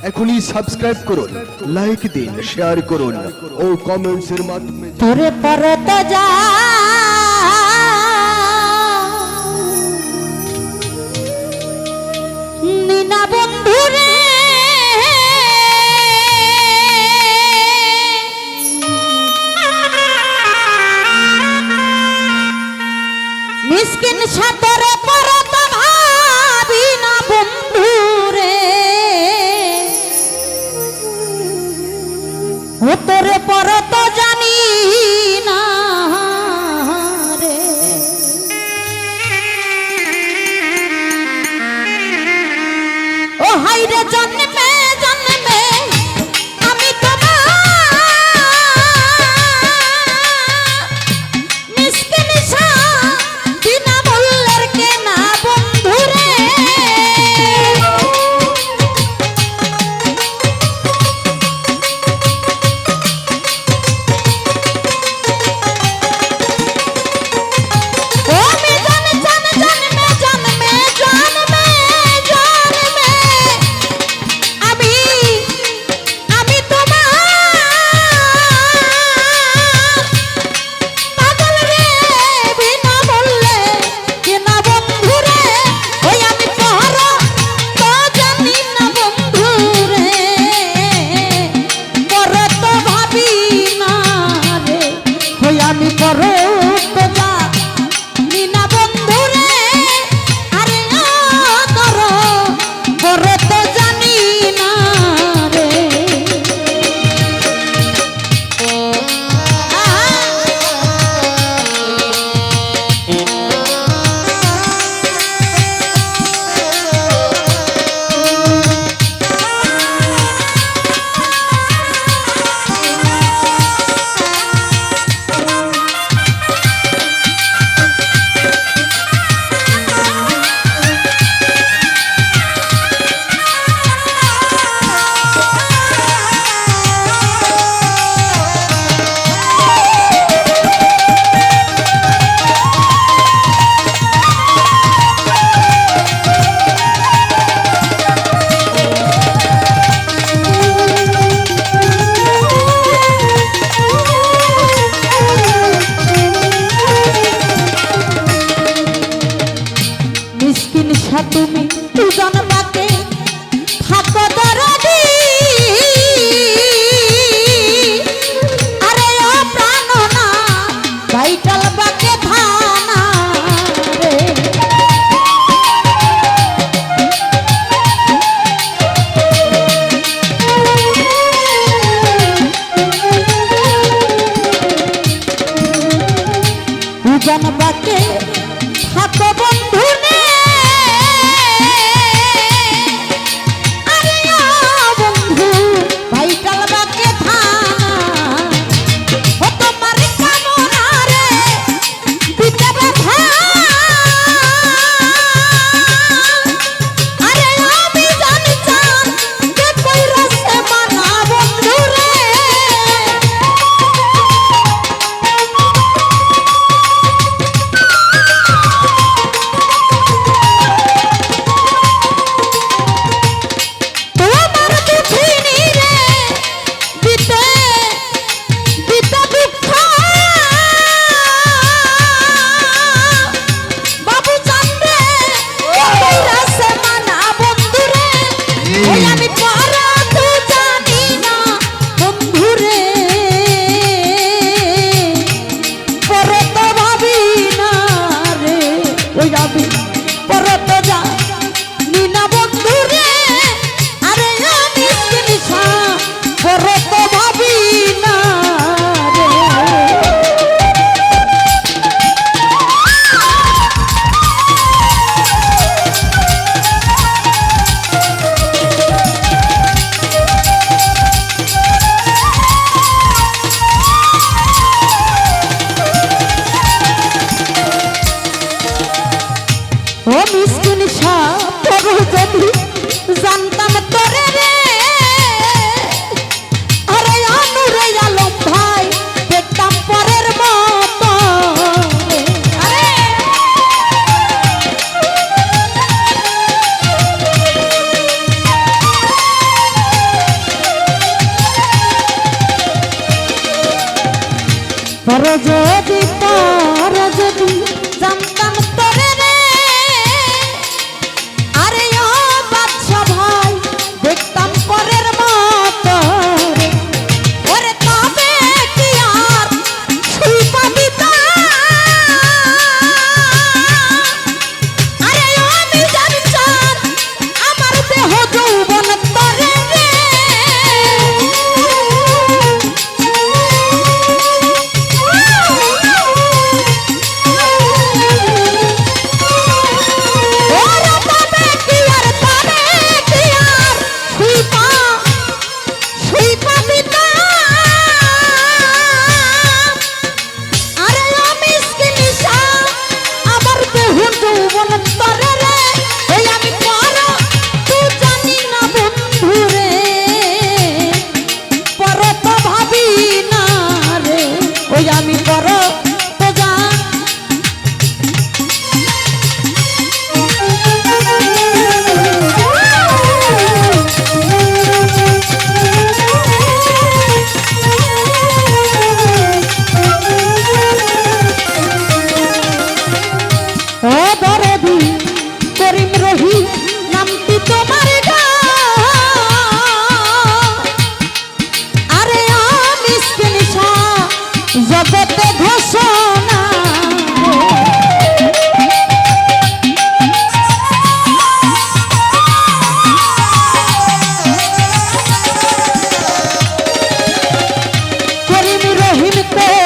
এখনই সাবস্ক্রাইব করুন লাইক দিন শেয়ার করুন ও কমেন্টসের মাধ্যমে তোরে পরতে যা জানতাম তোরে রে। আরে আনুরে আলম ভাই দেখতাম পরের মত। আরে। পরে যে রহিম